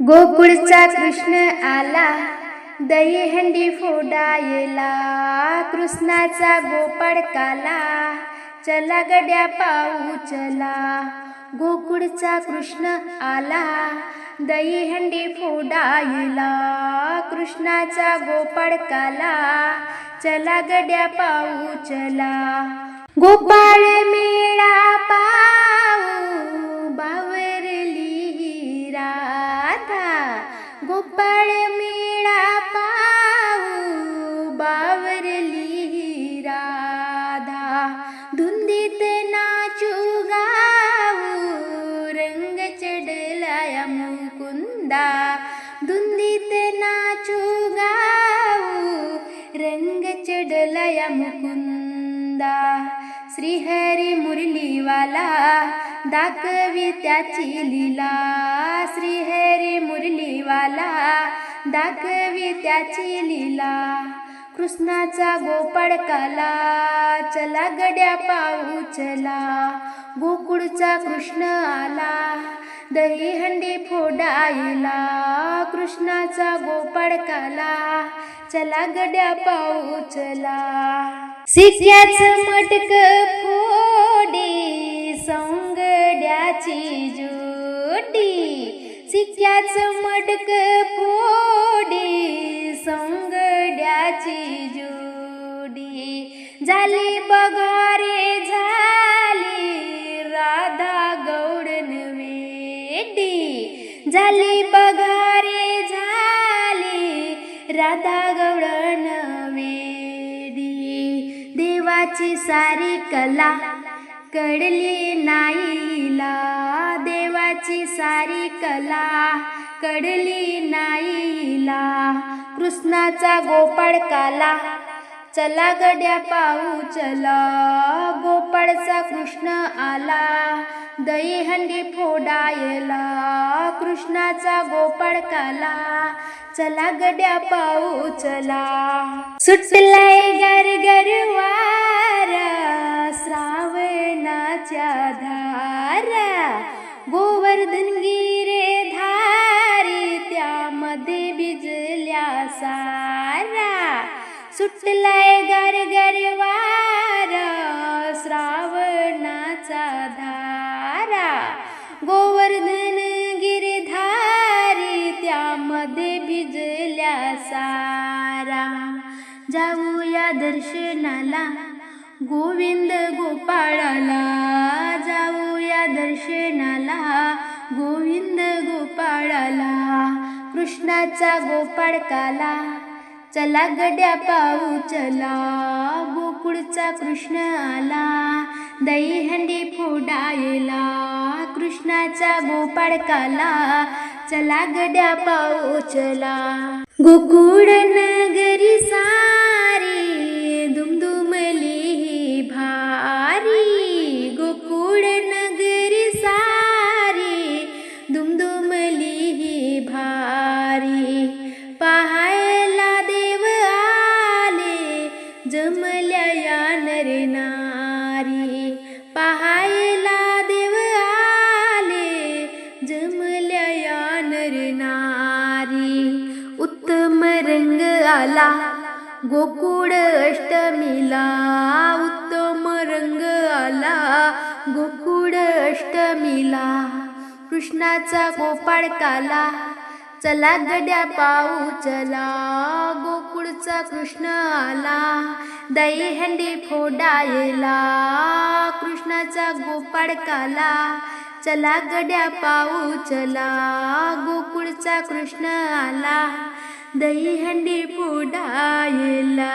गोकुळचा कृष्ण आला. दही हंडी फोडायला. कृष्णाचा गोपाळ काला. चला गड्या पाऊ चला गोकुळचा कृष्ण आला. दही हंडी फोडायला. कृष्णाचा गोपाळ काला. चला गड्या पाऊ चला गोपाळ मुकुंदा श्रीहरी मुरलीवाला दाखवी त्याची लीला. श्रीहरी मुरलीवाला दाखवी त्याची लीला. कृष्णाचा गोपाळ कला चला गड्या पाऊ चला गोकुळचा कृष्ण आला दही हंडी फोडायला. कृष्णाचा गोपाळ कला चला गड्या पाऊ चला. सिक्याच मटक फोडी सौंगड्याची जोडी सिक्याच मटक फोडी सौंगड्याची जोडी झाली बघा राधा गौडन वेडी देवाची सारी कला कडली नाईला. देवाची सारी कला कडली नाईला. कृष्णाचा गोपाळ काला चला गड्या पाऊ चला. गोपाळचा कृष्ण आला दही हंडी फोडायला. कृष्णाचा गोपाळ काला चला गड्या पाऊ चला सुटलाय गर वारा श्रावणाच्या धारा. गोवर्धन गिरे धारी त्यामध्ये भिजल्या सारा. सुटलाय गर गर वारा दर्शनाला. गोविंद गोपाळाला जाऊया दर्शनाला. गोविंद गोपाळाला कृष्णाचा गोपाळ काला. चला गड्या पाऊ चला. गोकुळचा कृष्ण आला. दही हंडी फोडायला. कृष्णाचा गोपाळ काला. चला गड्या पाऊ चला. गोकुळ नगरी सा आला. गोकुळ अष्टमीला उत्तम रंग आला. गोकुळ अष्टमीला कृष्णाचा गोपाळ काला. चला गड्या पाऊ चला. गोकुळचा कृष्ण आला. दही हंडी फोडायला कृष्णाचा गोपाळ काला. चला गड्या पाऊ चला. गोकुळचा कृष्ण आला. दही हंडी फोडायला